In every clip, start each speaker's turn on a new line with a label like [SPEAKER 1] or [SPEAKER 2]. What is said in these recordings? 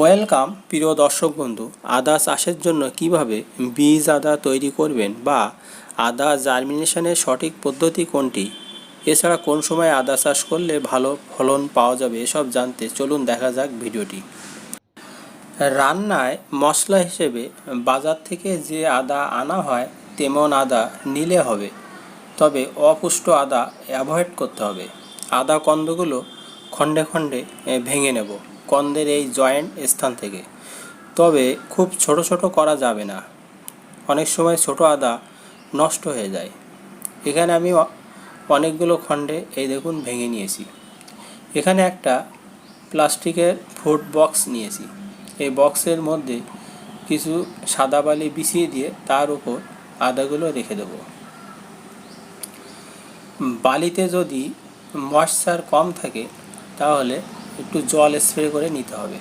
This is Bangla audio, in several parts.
[SPEAKER 1] ওয়েলকাম, প্রিয় দর্শক বন্ধু আদা চাষের জন্য কীভাবে বীজ আদা তৈরি করবেন বা আদা জার্মিনেশনের সঠিক পদ্ধতি কোনটি? এছাড়া কোন সময় আদা চাষ করলে ভালো ফলন পাওয়া যাবে এসব জানতে চলুন দেখা যাক ভিডিওটি। রান্নায় মশলা হিসেবে বাজার থেকে যে আদা আনা হয় তেমন আদা নিলে হবে। তবে অপুষ্ট আদা অ্যাভয়েড করতে হবে। আদা কন্দগুলো খণ্ডে খণ্ডে ভেঙে নেব। কন্দের এই জয়েন্ট স্থান থেকে। তবে খুব ছোট ছোট করা যাবে না। অনেক সময় ছোট আদা নষ্ট হয়ে যায়। এখানে আমি অনেকগুলো খণ্ডে এই দেখুন ভেঙে নিয়েছি। এখানে একটা প্লাস্টিকের ফুড বক্স নিয়েছি। এই বক্সের মধ্যে কিছু সাদা বালি বিছিয়ে দিয়ে তার উপর আদাগুলো রেখে দেবো। বালিতে যদি ময়েশ্চার কম থাকে, তাহলে একটু জল স্প্রে করে নিতে হবে।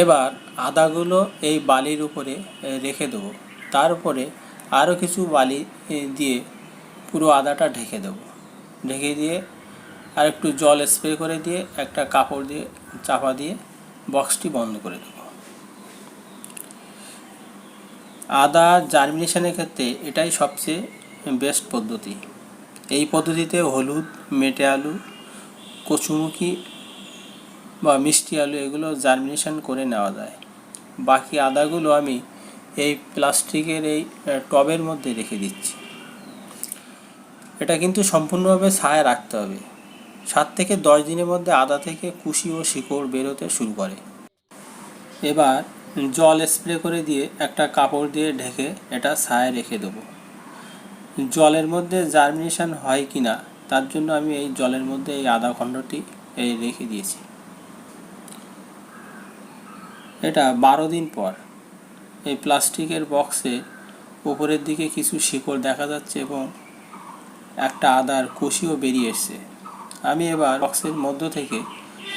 [SPEAKER 1] এবার আদাগুলো এই বালির উপরে রেখে দেবো। তারপরে আরও কিছু বালি দিয়ে পুরো আদাটা ঢেকে দেবো। ঢেকে দিয়ে আর একটু জল স্প্রে করে দিয়ে একটা কাপড় দিয়ে চাপা দিয়ে বক্সটি বন্ধ করে দেবো। আদা জার্মিনেশনের ক্ষেত্রে এটাই সবচেয়ে বেস্ট পদ্ধতি। এই পদ্ধতিতে হলুদ, মেটে আলু, কচুমুখী বা মিষ্টি আলু এগুলো জার্মিনেশন করে নেওয়া যায়। বাকি আদাগুলো আমি এই প্লাস্টিকের এই টবের মধ্যে রেখে দিচ্ছি। এটা কিন্তু সম্পূর্ণভাবে ছায়া রাখতে হবে। সাত থেকে দশ দিনের মধ্যে আদা থেকে কুশি ও শিকড় বেরোতে শুরু করে। এবার জল স্প্রে করে দিয়ে একটা কাপড় দিয়ে ঢেকে এটা ছায়া রেখে দেবো। জলের মধ্যে জার্মিনেশন হয় কি না তার জন্য আমি এই জলের মধ্যে এই আদা খণ্ডটি এই রেখে দিয়েছি। এটা বারো দিন পর। এই প্লাস্টিকের বক্সে উপরের দিকে কিছু শিকড় দেখা যাচ্ছে এবং একটা আদার কুশিও বেরিয়ে এসছে। আমি এবার বক্সের মধ্য থেকে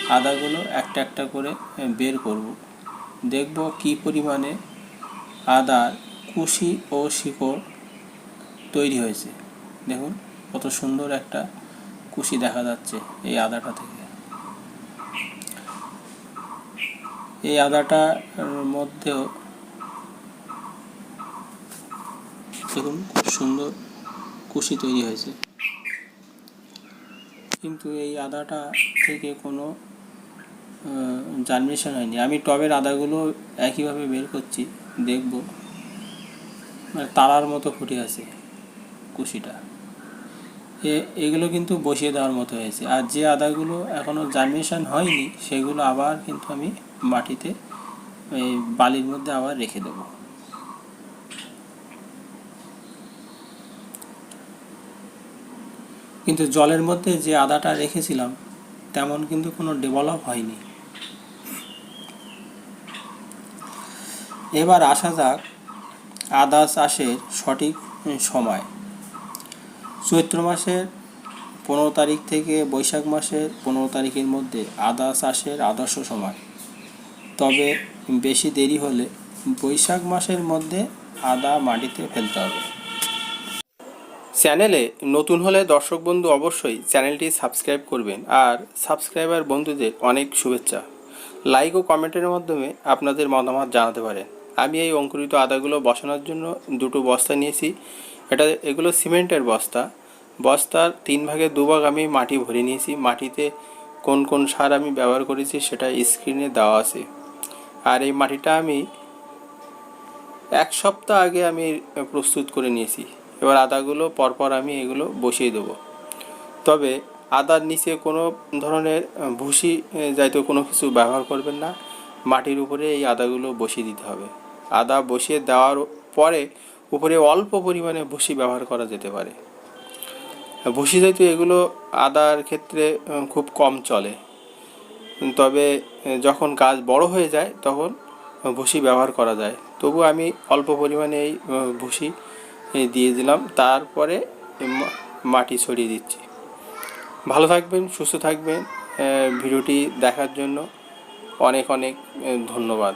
[SPEAKER 1] আদাগুলো একটা একটা করে বের করব। দেখব কি পরিমাণে আদার কুশি ও শিকড় তৈরি হয়েছে। দেখুন, কত সুন্দর একটা কুশি দেখা যাচ্ছে এই আদাটা থেকে। এই আদাটার মধ্যেও দেখুন, খুব সুন্দর কুশি তৈরি হয়েছে। কিন্তু এই আদাটা থেকে কোনো জার্মিনেশন হয়নি। আমি টবের আদাগুলো একইভাবে বের করছি, দেখব। মানে তারার মতো ফুটে আছে কুশিটা। এগুলো কিন্তু বসিয়ে দেওয়ার মতো হয়েছে। আর যে আদাগুলো এখনও জার্মিনেশন হয়নি, সেগুলো আবার কিন্তু আমি মাটিতে এই বালির মধ্যে আবার রেখে দেবো। কিন্তু জলের মধ্যে যে আদাটা রেখেছিলাম, তেমন কিন্তু কোনো ডেভেলপ হয়নি। এবার আসা যাক আদা চাষের সঠিক সময়। চৈত্র মাসের পনেরো তারিখ থেকে বৈশাখ মাসের পনেরো তারিখের মধ্যে আদা চাষের আদর্শ সময়। তবে বেশি দেরি হলে বৈশাখ মাসের মধ্যে আদা মাটিতে ফেলতে হবে। চ্যানেলে নতুন হলে দর্শক বন্ধু অবশ্যই চ্যানেলটি সাবস্ক্রাইব করবেন আর সাবস্ক্রাইবার বন্ধুদের অনেক শুভেচ্ছা। লাইক ও কমেন্টের মাধ্যমে আপনাদের মতামত জানাতে পারেন। আমি এই অঙ্কুরিত আদাগুলো বসানোর জন্য দুটো বস্তা নিয়েছি। এটা এগুলো সিমেন্টের বস্তা। বস্তার তিন ভাগে দুভাগ আমি মাটি ভরে নিয়েছি। মাটিতে কোন কোন সার আমি ব্যবহার করেছি সেটা স্ক্রিনে দেওয়া আছে। আর এই মাটিটা আমি এক সপ্তাহ আগে আমি প্রস্তুত করে নিয়েছি। এবার আদাগুলো পরপর আমি এগুলো বসিয়ে দেবো। তবে আদার নিচে কোনো ধরনের ভুসি জাতীয় কোনো কিছু ব্যবহার করবেন না। মাটির উপরে এই আদাগুলো বসিয়ে দিতে হবে। আদা বসিয়ে দেওয়ার পরে উপরে অল্প পরিমাণে ভুসি ব্যবহার করা যেতে পারে। ভুসি জাতীয় এগুলো আদার ক্ষেত্রে খুব কম চলে। তবে যখন গাছ বড় হয়ে যায়, তখন ভুসি ব্যবহার করা যায়। তবু আমি অল্প পরিমাণে এই ভুসি দিয়ে দিলাম। তারপরে মাটি ছড়িয়ে দিচ্ছি। ভালো থাকবেন, সুস্থ থাকবেন। ভিডিওটি দেখার জন্য অনেক অনেক ধন্যবাদ।